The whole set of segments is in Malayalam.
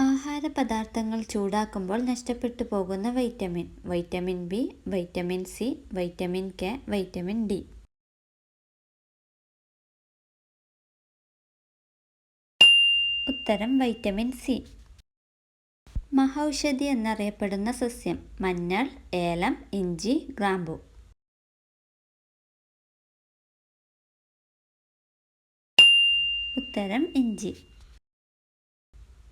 ആഹാരപദാർത്ഥങ്ങൾ ചൂടാക്കുമ്പോൾ നഷ്ടപ്പെട്ടു പോകുന്ന vitamin vitamin B vitamin C vitamin K vitamin D. ഉത്തരം വൈറ്റമിൻ സി. മഹൌഷധി എന്നറിയപ്പെടുന്ന സസ്യം മഞ്ഞൾ ഏലം ഇഞ്ചി ഗ്രാമ്പു. ഉത്തരം ഇഞ്ചി.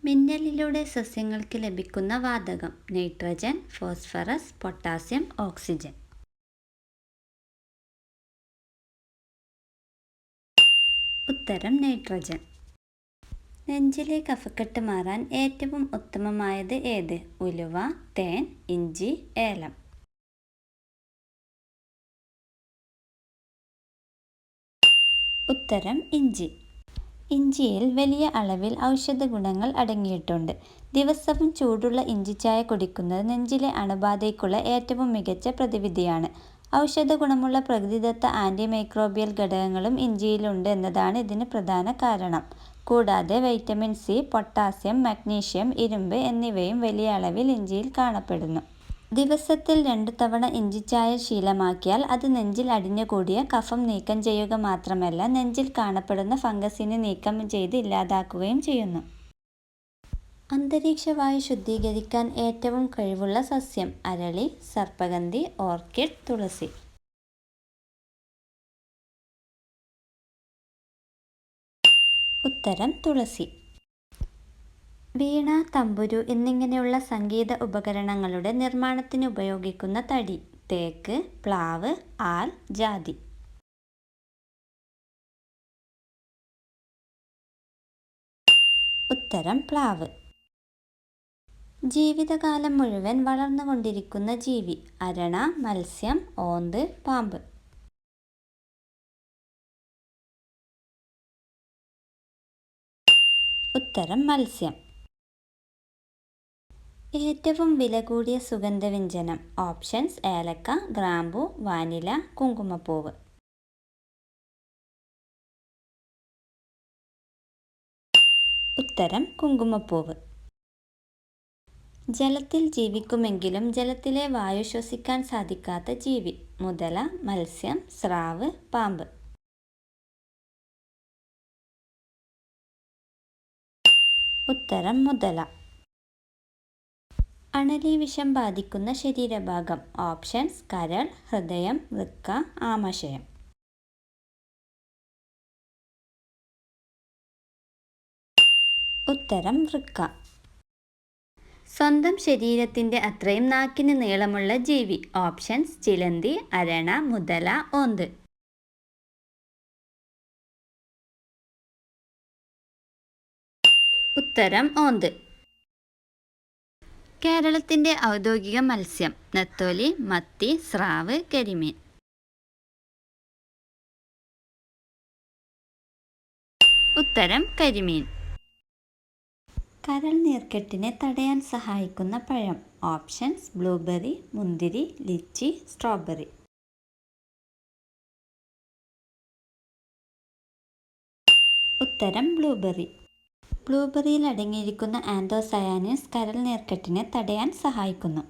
മിന്നലിലൂടെ സസ്യങ്ങൾക്ക് ലഭിക്കുന്ന വാതകം നൈട്രജൻ ഫോസ്ഫറസ് പൊട്ടാസ്യം ഓക്സിജൻ. ഉത്തരം നൈട്രജൻ. നെഞ്ചിലെ കഫക്കെട്ട് മാറാൻ ഏറ്റവും ഉത്തമമായത് ഏത്? ഉലുവ തേൻ ഇഞ്ചി ഏലം. ഉത്തരം ഇഞ്ചി. ഇഞ്ചിയിൽ വലിയ അളവിൽ ഔഷധ ഗുണങ്ങൾ അടങ്ങിയിട്ടുണ്ട്. ദിവസവും ചൂടുള്ള ഇഞ്ചിച്ചായ കുടിക്കുന്നത് നെഞ്ചിലെ അണുബാധയ്ക്കുള്ള ഏറ്റവും മികച്ച പ്രതിവിധിയാണ്. ഔഷധ ഗുണമുള്ള പ്രകൃതിദത്ത ആന്റിമൈക്രോബിയൽ ഘടകങ്ങളും ഇഞ്ചിയിലുണ്ട് എന്നതാണ് ഇതിന് പ്രധാന കാരണം. കൂടാതെ വൈറ്റമിൻ സി പൊട്ടാസ്യം മഗ്നീഷ്യം ഇരുമ്പ് എന്നിവയും വലിയ അളവിൽ ഇഞ്ചിയിൽ കാണപ്പെടുന്നു. ദിവസത്തിൽ രണ്ടു തവണ ഇഞ്ചിച്ചായ ശീലമാക്കിയാൽ അത് നെഞ്ചിൽ അടിഞ്ഞുകൂടിയ കഫം നീക്കം ചെയ്യുക മാത്രമല്ല നെഞ്ചിൽ കാണപ്പെടുന്ന ഫംഗസിനെ നീക്കം ചെയ്ത് ഇല്ലാതാക്കുകയും ചെയ്യുന്നു. അന്തരീക്ഷവായു ശുദ്ധീകരിക്കാൻ ഏറ്റവും കഴിവുള്ള സസ്യം അരളി സർപ്പഗന്ധി ഓർക്കിഡ് തുളസി. ഉത്തരം തുളസി. വീണ തമ്പുരു എന്നിങ്ങനെയുള്ള സംഗീത ഉപകരണങ്ങളുടെ നിർമ്മാണത്തിന് ഉപയോഗിക്കുന്ന തടി തേക്ക് പ്ലാവ് ആൽ ജാതി. ഉത്തരം പ്ലാവ്. ജീവിതകാലം മുഴുവൻ വളർന്നുകൊണ്ടിരിക്കുന്ന ജീവി അരണ മത്സ്യം ഓന്ത് പാമ്പ്. ഉത്തരം മത്സ്യം. ഏറ്റവും വില കൂടിയ സുഗന്ധവ്യഞ്ജനം ഓപ്ഷൻസ് ഏലക്ക ഗ്രാമ്പു വാനില കുങ്കുമപ്പൂവ്. ഉത്തരം കുങ്കുമപ്പൂവ്. ജലത്തിൽ ജീവിക്കുമെങ്കിലും ജലത്തിലെ വായു ശ്വസിക്കാൻ സാധിക്കാത്ത ജീവി മുതല മത്സ്യം സ്രാവ് പാമ്പ്. ഉത്തരം മുതല. അണലി വിഷം ബാധിക്കുന്ന ശരീരഭാഗം. ഓപ്ഷൻസ് കരൾ ഹൃദയം വൃക്ക ആമാശയം. ഉത്തരം വൃക്ക. സ്വന്തം ശരീരത്തിന്റെ അത്രയും നാക്കിന് നീളമുള്ള ജീവി. ഓപ്ഷൻസ് ചിലന്തി അരണ മുതല ഓന്ത്. ഉത്തരം ഓന്ത്. കേരളത്തിന്റെ ഔദ്യോഗിക മത്സ്യം. നത്തോലി മത്തി സ്രാവ് കരിമീൻ. ഉത്തരം കരിമീൻ. കരൾ നീർക്കെട്ടിനെ തടയാൻ സഹായിക്കുന്ന പഴം. ഓപ്ഷൻസ് ബ്ലൂബെറി മുന്തിരി ലിച്ചി സ്ട്രോബെറി. ഉത്തരം ബ്ലൂബെറി. ബ്ലൂബെറിയിൽ അടങ്ങിയിരിക്കുന്ന ആൻഡോസയാനിൻസ് കരൾ നീർക്കെട്ടിനെ തടയാൻ സഹായിക്കുന്നു.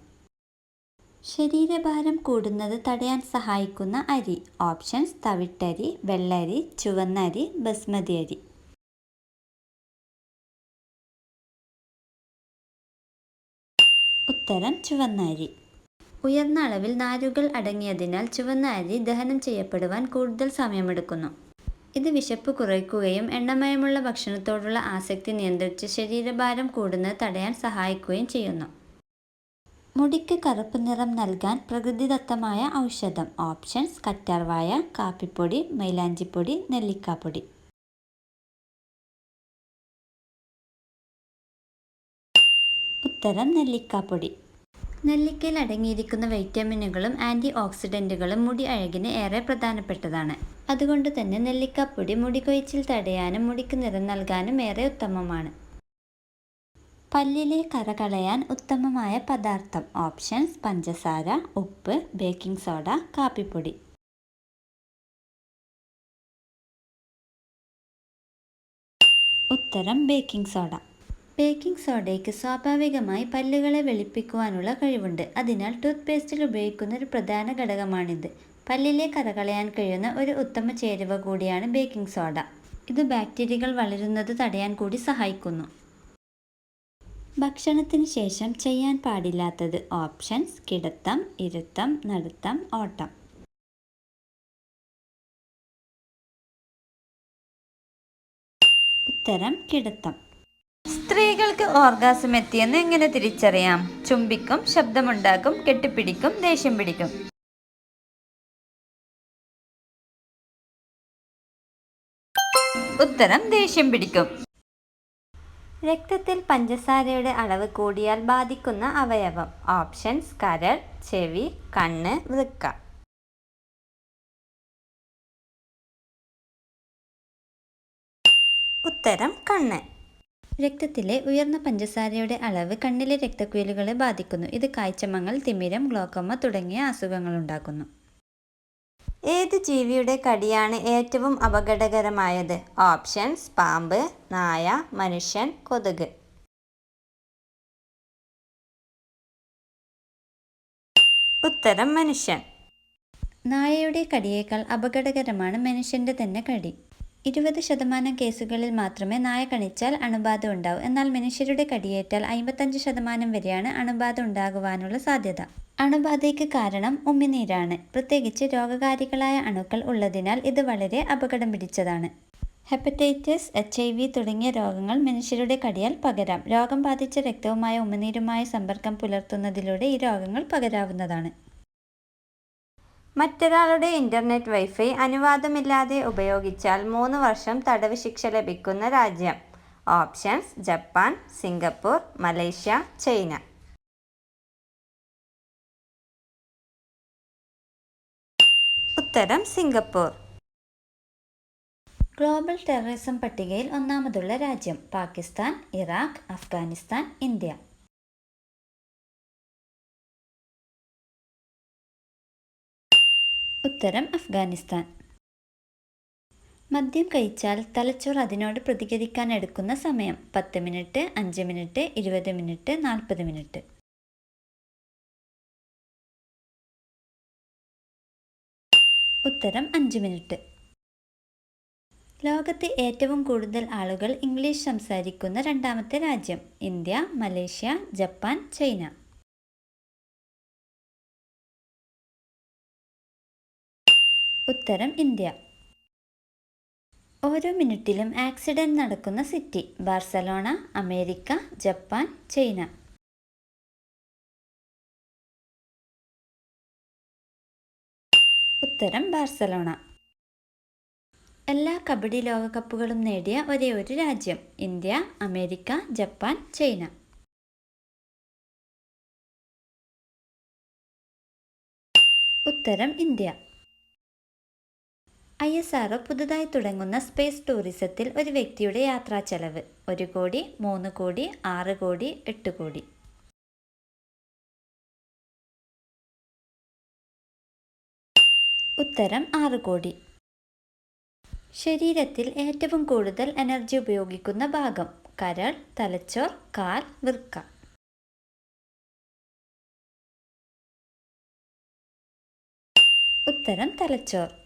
ശരീരഭാരം കൂടുന്നത് തടയാൻ സഹായിക്കുന്ന അരി ഓപ്ഷൻസ് തവിട്ടരി വെള്ളരി ചുവന്ന അരി ബസ്മതി അരി ഉത്തരം ചുവന്ന അരി ഉയർന്ന അളവിൽ നാരുകൾ അടങ്ങിയതിനാൽ ചുവന്ന അരി ദഹനം ചെയ്യപ്പെടുവാൻ കൂടുതൽ സമയമെടുക്കുന്നു. ഇത് വിശപ്പ് കുറയ്ക്കുകയും എണ്ണമയമുള്ള ഭക്ഷണത്തോടുള്ള ആസക്തി നിയന്ത്രിച്ച് ശരീരഭാരം കൂടുന്നത് തടയാൻ സഹായിക്കുകയും ചെയ്യുന്നു. മുടിക്ക് കറുപ്പ് നിറം നൽകാൻ പ്രകൃതിദത്തമായ ഔഷധം. ഓപ്ഷൻസ് കറ്റാർവായ കാപ്പിപ്പൊടി മൈലാഞ്ചിപ്പൊടി നെല്ലിക്കാപ്പൊടി. ഉത്തരം നെല്ലിക്കാപ്പൊടി. നെല്ലിക്കയിൽ അടങ്ങിയിരിക്കുന്ന വൈറ്റമിനുകളും ആന്റി ഓക്സിഡന്റുകളും മുടി അഴകിന് ഏറെ പ്രധാനപ്പെട്ടതാണ്. അതുകൊണ്ട് തന്നെ നെല്ലിക്കപ്പൊടി മുടി കൊഴിച്ചിൽ തടയാനും മുടിക്ക് നിറം നൽകാനും ഏറെ ഉത്തമമാണ്. പല്ലിലെ കറ കളയാൻ ഉത്തമമായ പദാർത്ഥം ഓപ്ഷൻസ് പഞ്ചസാര ഉപ്പ് ബേക്കിംഗ് സോഡ കാപ്പിപ്പൊടി. ഉത്തരം ബേക്കിംഗ് സോഡ. ബേക്കിംഗ് സോഡയ്ക്ക് സ്വാഭാവികമായി പല്ലുകളെ വെളുപ്പിക്കുവാനുള്ള കഴിവുണ്ട്. അതിനാൽ ടൂത്ത് പേസ്റ്റിൽ ഉപയോഗിക്കുന്ന ഒരു പ്രധാന ഘടകമാണിത്. പല്ലിലെ കറ കളയാൻ കഴിയുന്ന ഒരു ഉത്തമ ചേരുവ കൂടിയാണ് ബേക്കിംഗ് സോഡ. ഇത് ബാക്ടീരിയകൾ വളരുന്നത് തടയാൻ കൂടി സഹായിക്കുന്നു. ഭക്ഷണത്തിന് ശേഷം ചെയ്യാൻ പാടില്ലാത്തത് ഓപ്ഷൻസ് കിടത്തം ഇരുത്തം നടത്തം ഓട്ടം. ഉത്തരം കിടത്തം. സ്ത്രീകൾക്ക് ഓർഗാസം എത്തിയെന്ന് എങ്ങനെ തിരിച്ചറിയാം? ചുംബിക്കും ശബ്ദമുണ്ടാക്കും കെട്ടിപ്പിടിക്കും ദേഷ്യം പിടിക്കും. ഉത്തരം ദേഷ്യം പിടിക്കും. രക്തത്തിൽ പഞ്ചസാരയുടെ അളവ് കൂടിയാൽ ബാധിക്കുന്ന അവയവം. ഓപ്ഷൻസ് കരൾ ചെവി കണ്ണ് വൃക്ക. ഉത്തരം കണ്ണ്. രക്തത്തിലെ ഉയർന്ന പഞ്ചസാരയുടെ അളവ് കണ്ണിലെ രക്തക്കുഴലുകളെ ബാധിക്കുന്നു. ഇത് കാഴ്ചമങ്ങൾ തിമിരം ഗ്ലോക്കോമ തുടങ്ങിയ അസുഖങ്ങൾ ഉണ്ടാക്കുന്നു. ഏത് ജീവിയുടെ കടിയാണ് ഏറ്റവും അപകടകരമായത്? ഓപ്ഷൻസ് പാമ്പ് നായ മനുഷ്യൻ കൊതുക്. ഉത്തരം മനുഷ്യൻ. നായയുടെ കടിയേക്കാൾ അപകടകരമാണ് മനുഷ്യന്റെ തന്നെ കടി. ഇരുപത് ശതമാനം കേസുകളിൽ മാത്രമേ നായ കണിച്ചാൽ അണുബാധ ഉണ്ടാവൂ. എന്നാൽ മനുഷ്യരുടെ കടിയേറ്റാൽ അമ്പത്തഞ്ച് ശതമാനം വരെയാണ് അണുബാധ ഉണ്ടാകുവാനുള്ള സാധ്യത. അണുബാധയ്ക്ക് കാരണം ഉമ്മിനീരാണ് പ്രത്യേകിച്ച് രോഗകാരികളായ അണുക്കൾ ഉള്ളതിനാൽ ഇത് വളരെ അപകടം പിടിച്ചതാണ്. ഹെപ്പറ്റൈറ്റിസ് എച്ച് ഐ വി തുടങ്ങിയ രോഗങ്ങൾ മനുഷ്യരുടെ കടിയാൽ പകരാം. രോഗം ബാധിച്ച രക്തവുമായ ഉമിനീരുമായ സമ്പർക്കം പുലർത്തുന്നതിലൂടെ ഈ രോഗങ്ങൾ പകരാവുന്നതാണ്. മറ്റൊരാളുടെ ഇന്റർനെറ്റ് വൈഫൈ അനുവാദമില്ലാതെ ഉപയോഗിച്ചാൽ മൂന്ന് വർഷം തടവ് ശിക്ഷ ലഭിക്കുന്ന രാജ്യം. Options Japan Singapore Malaysia China. ഉത്തരം സിംഗപ്പൂർ. ഗ്ലോബൽ ടെററിസം പട്ടികയിൽ ഒന്നാമതുള്ള രാജ്യം പാകിസ്ഥാൻ ഇറാഖ് അഫ്ഗാനിസ്ഥാൻ ഇന്ത്യ. ഉത്തരം അഫ്ഗാനിസ്ഥാൻ. മദ്യം കഴിച്ചാൽ തലച്ചോർ അതിനോട് പ്രതികരിക്കാൻ എടുക്കുന്ന സമയം പത്ത് മിനിറ്റ് അഞ്ച് മിനിറ്റ് ഇരുപത് മിനിറ്റ് നാൽപ്പത് മിനിറ്റ്. ഉത്തരം അഞ്ച് മിനിറ്റ്. ലോകത്ത് ഏറ്റവും കൂടുതൽ ആളുകൾ ഇംഗ്ലീഷ് സംസാരിക്കുന്ന രണ്ടാമത്തെ രാജ്യം ഇന്ത്യ മലേഷ്യ ജപ്പാൻ ചൈന. ഉത്തരം ഇന്ത്യ. ഓരോ മിനിറ്റിലും ആക്സിഡന്റ് നടക്കുന്ന city Barcelona America Japan China. ഉത്തരം ബാർസലോണ. എല്ലാ കബഡി ലോകകപ്പുകളും നേടിയ ഒരേ ഒരു രാജ്യം ഇന്ത്യ അമേരിക്ക ജപ്പാൻ ചൈന. ഉത്തരം ഇന്ത്യ. ഐ എസ് ആർ പുതുതായി തുടങ്ങുന്ന സ്പേസ് ടൂറിസത്തിൽ ഒരു വ്യക്തിയുടെ യാത്രാ ചെലവ് ഒരു കോടി മൂന്ന് കോടി ആറ് കോടി എട്ട് കോടി. ഉത്തരം ആറ് കോടി. ശരീരത്തിൽ ഏറ്റവും കൂടുതൽ എനർജി ഉപയോഗിക്കുന്ന ഭാഗം കരൾ തലച്ചോർ കാൽ വൃക്ക. ഉത്തരം തലച്ചോർ.